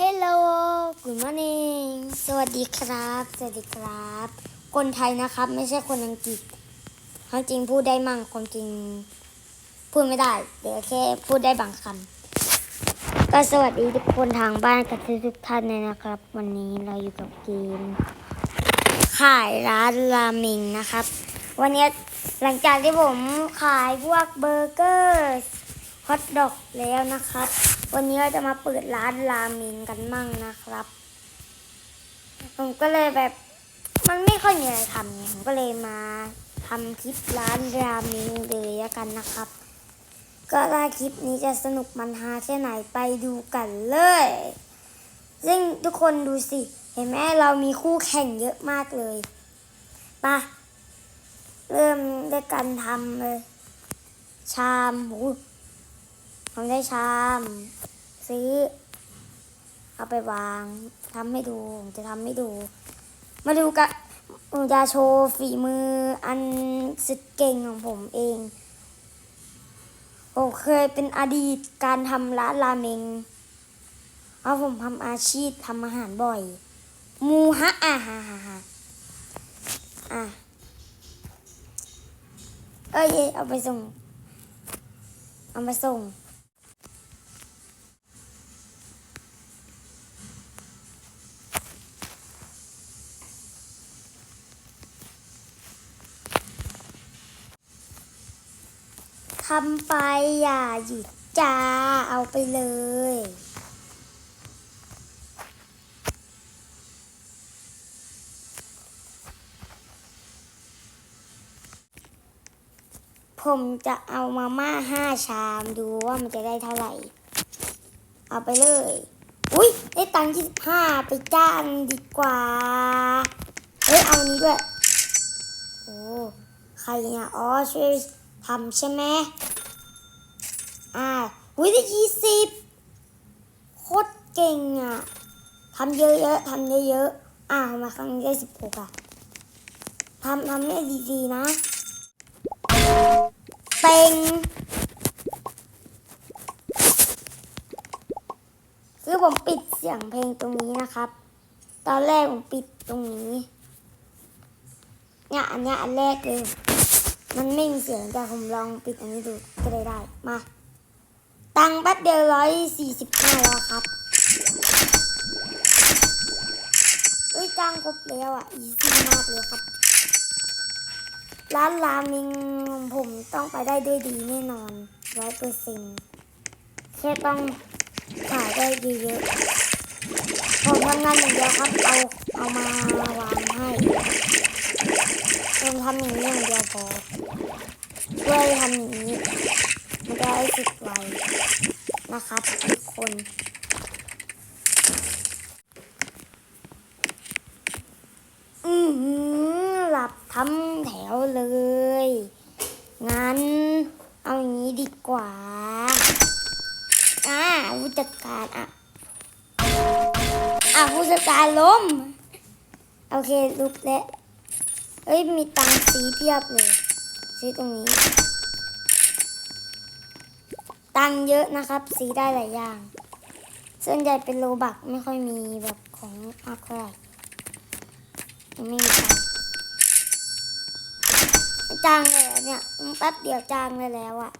Hello Good morning สวัสดีครับ สวัสดีครับ คนไทยนะครับ ไม่ใช่คนอังกฤษความจริงพูดได้มั่งความจริง พูดไม่ได้ เดี๋ยวแค่พูดได้บางคำก็สวัสดีทุกคนทางบ้านกับทุกท่านเลยนะครับ วันนี้เราอยู่กับเกมขายร้านราเมงนะครับ วันนี้หลังจากที่ผมขายพวกเบอร์เกอร์ฮอทดอกแล้วนะครับ วันนี้เราจะมาเปิดร้านราเมงกันมั่งนะครับ ผมก็เลยแบบ มันไม่ค่อยมีอะไรทำไงผมก็เลยมาทำคลิปร้านราเมงเลยแล้วกันนะครับ ก็ถ้าคลิปนี้จะสนุกมันฮาแค่ไหนไปดูกันเลย ซึ่งทุกคนดูสิ เห็นไหมเรามีคู่แข่งเยอะมากเลยไปะเริ่มด้วยการทำเลย ชามหู ทำได้ชาม ซื้อ เอาไปวางทำให้ดูผมจะทำให้ดู มาดูกันผมจะโชว์ฝีมืออันสุดเก่งของผมเองผมเคยเป็นอดีตการทำร้านราเมงเอาผมทำอาชีพทำอาหารบ่อย มูฮะอะฮะฮะฮะอะเอ้ยเอาไปส่ง เอามาส่งำไปอย่าหยุดจ้าเอาไปเลยผมจะเอามาม่าห้าชามดูว่ามันจะได้เท่าไหร่ เอาไปเลย อุ้ยได้ตังค์ยี่สิบห้าไปจ้างดีกว่า เฮ้ย เอาอันนี้ด้วย โอ้ ใครเนี่ย อ๋อช่วย ทำใช่ไหมอ่าอุ้ยได้ยี่สิบโคตรเก่งอะทำเยอะๆทำเยอะๆอ่ามาครั้งนี้ได้สิบหกอะทำทำได้ดีๆนะเต็งคือผมปิดเสียงเพลงตรงนี้นะครับ ตอนแรกผมปิดตรงนี้ เนี่ยอันเนี้ยอันแรกเลย มันไม่มีเสียงแต่ผมลองปิดอันนี้ดูก็เลยได้มา ตังค์แป๊บเดียวร้อยสี่สิบห้าแล้วครับเอ้ยจ้างครบแล้วอะอีซี่มากเลยครับ ร้านรามิงของผมต้องไปได้ด้วยดีแน่นอนร้อยเปอร์เซ็นต์แค่ต้องขายได้เยอะๆผมทำงานอย่างเดียวครับ เอาเอามาวางให้ ผมทำอย่างนี้อย่างเดียวพอช่วยทำอย่างนี้ มันจะได้สุดไวนะครับทุกคนอือหือหลับทำแถวเลย งั้น เอาอย่างนี้ดีกว่าอ่าผู้จัดการอะอะผู้จัดการล้ม โอเคลุกแล้วเอ้ยมี ตังค์สีเพียบเลยซื้อตรงนี้ ตังเยอะนะครับ สีได้หลายอย่าง ส่วนใหญ่เป็นโลบักไม่ค่อยมีแบบของมากเท่าไรยังไม่มีตังจางเลยเนี่ยแป๊บเดียวจางเลยแล้วอะ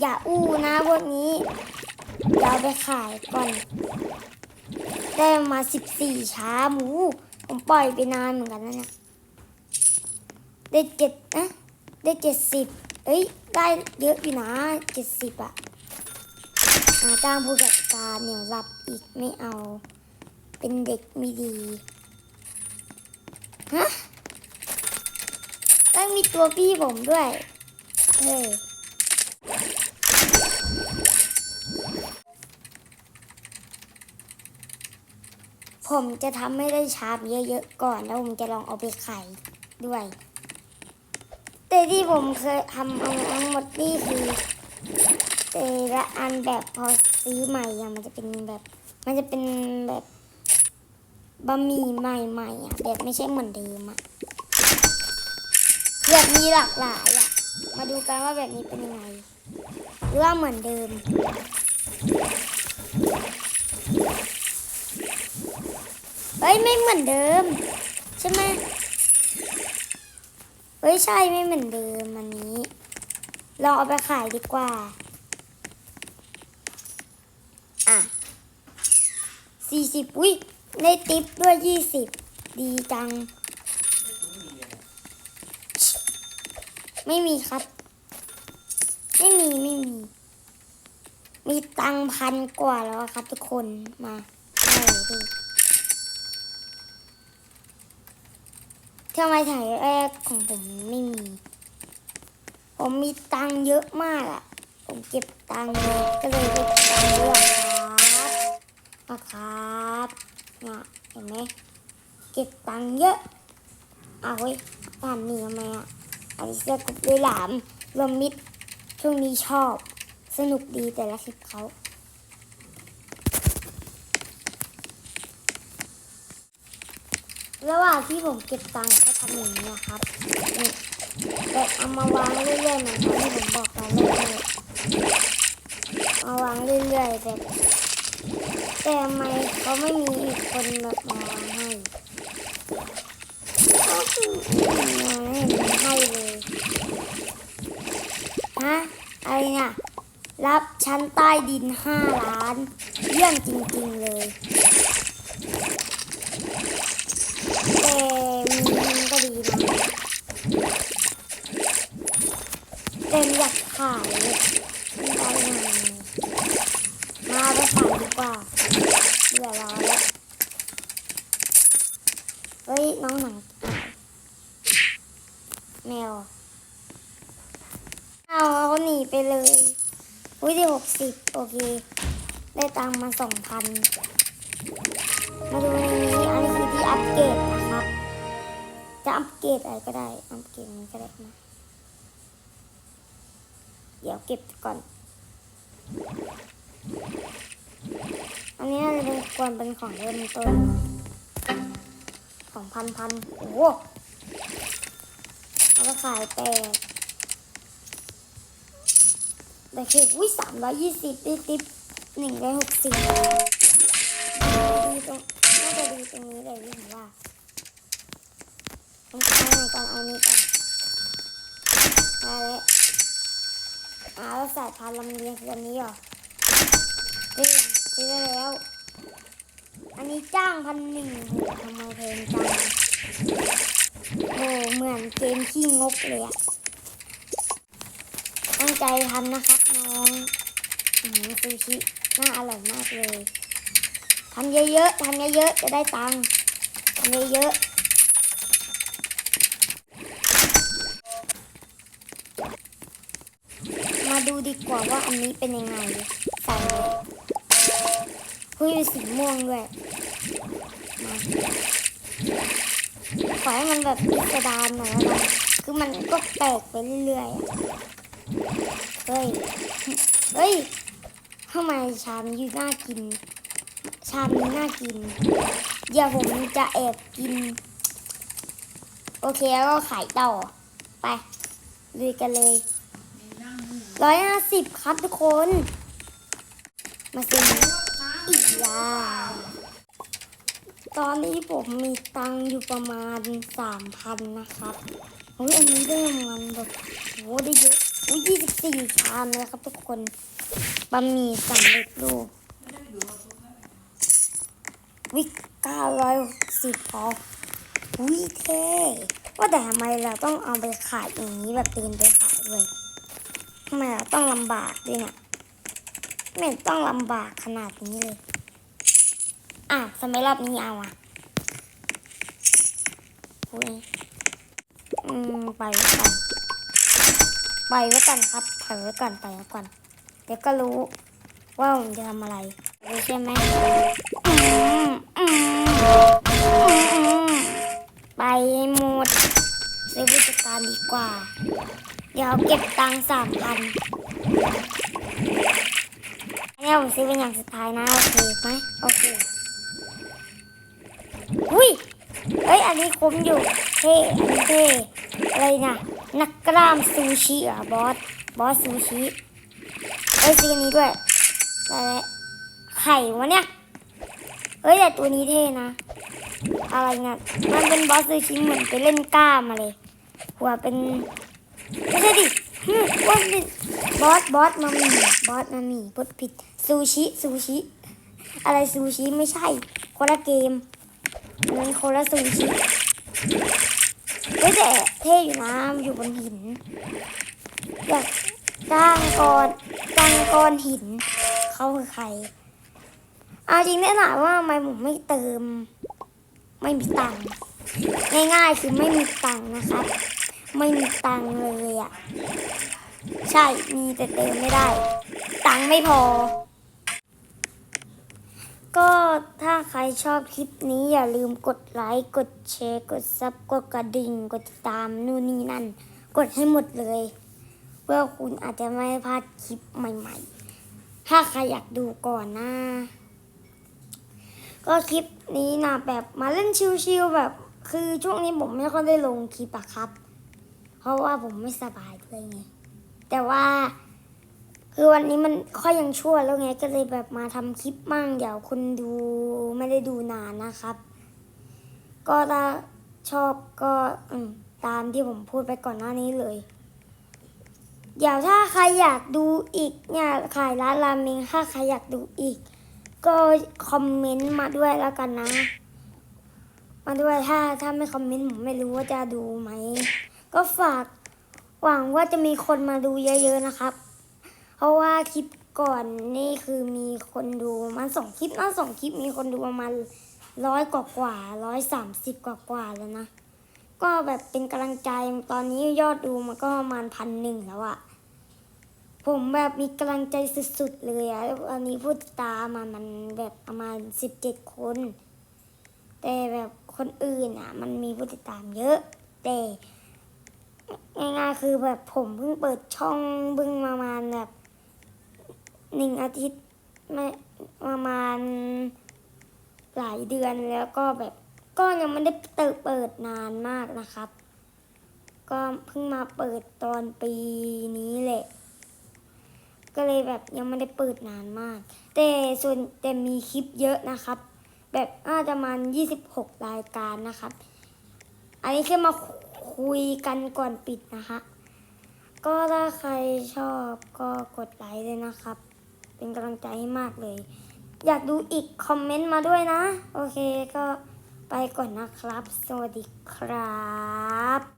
อย่าอู้นะพวกนี้เดี๋ยวเอาไปขายก่อน ได้มาสิบสี่ช้าหมู ผมปล่อยไปนานเหมือนกันนะเนี่ย ได้เจ็ดนะได้เจ็ดสิบเอ้ยได้เยอะอยู่นะเจ็ดสิบอะหาจ้างผู้จัดการเหนียวรับอีกไม่เอา เป็นเด็กไม่ดีฮะต้องมีตัวพี่ผมด้วยเฮ้ยผมจะทำให้ได้ชามเยอะๆก่อน แล้วผมจะลองเอาไปขายด้วย แต่ที่ผมเคยทำอาทั้งหมดนี่คือแต่ละอันแบบพอซื้อใหม่อะมันจะเป็นแบบ มันจะเป็นแบบบะหมี่ใหม่ๆอะแบบไม่ใช่เหมือนเดิมอะแบบมีหลากหลายอะมาดูกันว่าแบบนี้เป็นยังไงหรือว่าเหมือนเดิม เฮ้ยไม่เหมือนเดิม ใช่ไหม เฮ้ยใช่ไม่เหมือนเดิมอันนี้ ลองเอาไปขายดีกว่า อะสี่สิบอุ้ยได้ติปด้วยยี่สิบดีจัง ไม่มีครับ ไม่มีไม่มี มีตังพันกว่าแล้วครับทุกคนมาใช่ดิ ทำไมถ่ายแรกของผมไม่มี ผมมีตังเยอะมากอะผมเก็บตังเลยก็เลยเก็บตังด้วยครับนะครับเนี่ยเห็นไหมเก็บตังเยอะเอาเว้ยผ่านหนีทำไมอะอันนี้เสื้อกุบด้วยหลามรวมมิตรช่วงนี้ชอบ สนุกดีแต่ละคลิปเขา ระหว่างที่ผมเก็บตังค์ก็ทำอย่างนี้ครับนี่แบบเอามาวางเรื่อยๆเหมือนที่ผมบอกตอนแรกเลยมาวางเรื่อยๆแบบแต่ทำไมเขาไม่มีอีกคนแบบมาวางให้ก็คือไม่มีให้เลยฮะอะไรเนี่ยรับชั้นใต้ดินห้าล้านเยี่ยมจริงๆเลย แต่ มีมันก็ดีนะแต่อยากขายไม่ได้ไงมาเอาไปขายดีกว่าเบื่อร้อนแล้วเฮ้ยน้องหนังแมวเอาเขาหนีไปเลยอุ้ยได้หกสิบโอเค ได้ตังค์มาสองพันมาดูในนี้อันนี้คือที่อัปเกรด จะอัปเกรดอะไรก็ได้ อัปเกรดนี้ก็ได้นะเดี๋ยวเก็บก่อน อันนี้น่าจะเป็นควรเป็นของเริ่มต้น ของพันพันโอ้โหเอาไปขายแปดแต่คืออุ้ยสามร้อยยี่สิบติปหนึ่งร้อยหกสิบดีตรงน่าจะดีตรงนี้เลยที่ผมว่า เอาก่อนเอานี้ก่อนมาแล้วอ่าแล้วสายพานลำเลียงคืออันนี้เหรอซื้อยังซื้อได้แล้ว อันนี้จ้างพันหนึ่งโหทำไมเพลงจังโหเหมือนเกมขี้งกเลยอะตั้งใจทำนะครับน้องอืมซูชิน่าอร่อยมากเลยทำเยอะๆทำเยอะๆจะได้ตังค์ทำเยอะๆ มาดูดีกว่าว่าอันนี้เป็นยังไงใส่เลยเฮ้ยมีสีม่วงด้วยมาขอให้มันแบบพิสดารหน่อยแล้วกันคือมันก็แปลกไปเรื่อยๆเฮ้ย เฮ้ยทำไมชามนี้น่ากิน ชามนี้น่ากิน เดี๋ยวผมจะแอบกิน โอเคแล้วก็ขายต่อ ไปลุยกันเลย ร้อยห้าสิบครับทุกคน มาซื้ออีกอยางตอนนี้ผมมีตังค์อยู่ประมาณสามพันนะครับโอ้ยอันนี้ได้รางวัลแบบโหได้เยอะอุ้ยยี่สิบสี่ชามเลยครับทุกคนบะหมี่สำเร็จรูปวิเก้าร้อยสิบพอวิเท่ว่าแต่ทำไมเราต้องเอาไปขายอย่างนี้แบบตีนไปขายด้วย ทำไมเราต้องลำบากด้วยเนี่ยไม่ต้องลำบากขนาดนี้เลย อะสมัยรอบนี้เอาอะอุ้ยอืมไปไว้ก่อนไปไว้ก่อนครับไปไว้ก่อนไปไว้ก่อน เดี๋ยวก็รู้ ว่าผมจะทำอะไรรู้ใช่ไหมอืมอืมอืมไปหมดซื้อผู้จัดการดีกว่า เดี๋ยวเก็บตังค์สามพันเนี่ยผมซื้อเป็นอย่างสุดท้ายนะ โอเคไหมโอเค อุ้ยเฮ้ย อันนี้คุ้มอยู่เท่อันนี้เท่อะไรนะนักกล้ามซูชิอะบอส บอสซูชิเอ้ยซื้ออันนี้ด้วยได้แล้วไข่วะเนี่ย เอ้ย แต่ตัวนี้เท่นะ อะไรเงี้ยมันเป็นบอสซูชิเหมือนไปเล่นกล้ามมาเลย หัวเป็น ไม่ใช่ดิว่าเป็นบอสบอสมามีบอสมามีพูดผิดซูชิซูชิ อะไรซูชิไม่ใช่คนละเกมมันคนละซูชิเฮ้ยแต่เท่อยู่นะอยู่บนหินอยากจ้างก้อนจ้างก้อนหิน เขาคือใครเอาจริงแน่นอนว่าทำไมผมไม่เติม ไม่มีตังค์ง่ายๆคือไม่มีตังค์นะครับ ไม่มีตังค์เลยอะ่ะ ใช่ มีแต่เติมไม่ได้ ตังค์ไม่พอ ก็ถ้าใครชอบคลิปนี้อย่าลืมกดไลค์ กดแชร์ กดซับ กดกระดิ่ง กดติดตามนู่นนี่นั่น กดให้หมดเลย เพื่อคุณอาจจะไม่พลาดคลิปใหม่ ๆ ถ้าใครอยากดูก่อนนะ ก็คลิปนี้นะแบบมาเล่นชิวๆแบบคือช่วงนี้ผมไม่ค่อยได้ลงคลิปอะครับ เพราะว่าผมไม่สบายด้วยไง แต่ว่า คือวันนี้มันค่อยยังชั่วแล้วไง ก็เลยแบบมาทำคลิปมั่งเดี๋ยวคุณดูไม่ได้ดูนานนะครับ ก็ถ้าชอบก็อตามที่ผมพูดไปก่อนหน้านี้เลย เดี๋ยวถ้าใครอยากดูอีกเนี่ยขายร้านราเมงถ้าใครอยากดูอีก ก็คอมเมนต์มาด้วยแล้วกันนะ มาด้วยถ้าถ้าไม่คอมเมนต์ผมไม่รู้ว่าจะดูไหม ก็ฝากหวังว่าจะมีคนมาดูเยอะ ๆนะครับ เพราะว่าคลิปก่อนนี่คือมีคนดูมาณสองคลิปนะสองคลิปมีคนดูประมาณร้อยกว่ากว่าร้อยสามสิบกว่ากว่าแล้วนะ ก็แบบเป็นกำลังใจตอนนี้ยอดดูมันก็ประมาณพันหนึ่งแล้วอะผมแบบมีกำลังใจสุดๆเลยอะตอนนี้ผู้ติดตามมามันแบบประมาณสิบเจ็ดคน แต่แบบคนอื่นอะมันมีผู้ติดตามเยอะ แต่ ง่ายๆคือแบบผมเพิ่งเปิดช่องเพิ่งประมาณแบบหนึ่งอาทิตย์ไม่ประมาณหลายเดือนแล้วก็แบบก็ยังไม่ได้เติเปิดนานมากนะครับ ก็เพิ่งมาเปิดตอนปีนี้แหละ ก็เลยแบบยังไม่ได้เปิดนานมาก แต่ส่วนแต่มีคลิปเยอะนะครับ แบบน่าจะประมาณ26 รายการนะครับ อันนี้แค่มา คุยกันก่อนปิดนะคะ ก็ถ้าใครชอบก็กดไลค์เลยนะครับ เป็นกำลังใจให้มากเลย อยากดูอีกคอมเมนต์มาด้วยนะ โอเคก็ไปก่อนนะครับ สวัสดีครับ